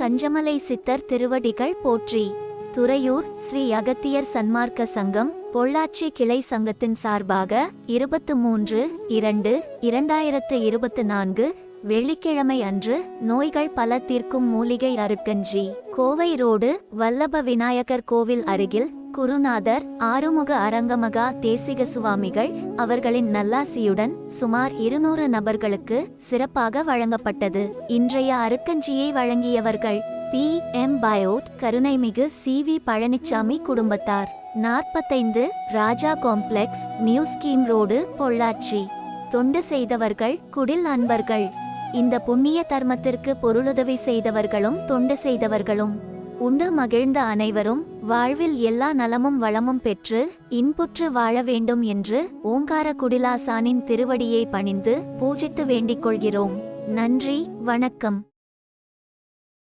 கஞ்சமலை சித்தர் திருவடிகள் போற்றி. துறையூர் ஸ்ரீ அகத்தியர் சன்மார்க்க சங்கம் பொள்ளாச்சி கிளை சங்கத்தின் சார்பாக இருபத்து மூன்று இரண்டு இரண்டாயிரத்து இருபத்து நான்கு வெள்ளிக்கிழமை அன்று நோய்கள் பல தீர்க்கும் மூலிகை அருட்கஞ்சி கோவை ரோடு வல்லப விநாயகர் கோவில் அருகில் குருநாதர் ஆறுமுக அரங்கமகா தேசிக சுவாமிகள் அவர்களின் நல்லாசியுடன் சுமார் இருநூறு நபர்களுக்கு சிறப்பாக வழங்கப்பட்டது. இன்றைய அருக்கஞ்சியை வழங்கியவர்கள் பி. எம். பயோட் கருணைமிகு சி. வி. பழனிச்சாமி குடும்பத்தார். நாற்பத்தைந்து Raja complex new scheme road Pollachi. தொண்டு செய்தவர்கள் குடில் அன்பர்கள். இந்த புண்ணிய தர்மத்திற்கு பொருளுதவி செய்தவர்களும் தொண்டு செய்தவர்களும். உண்டு மகிழ்ந்த அனைவரும் வாழ்வில் எல்லா நலமும் வளமும் பெற்று இன்புற்று வாழ வேண்டும் என்று ஓங்கார குடிலாசானின் திருவடியை பணிந்து பூஜித்து வேண்டிக் கொள்கிறோம். நன்றி வணக்கம்.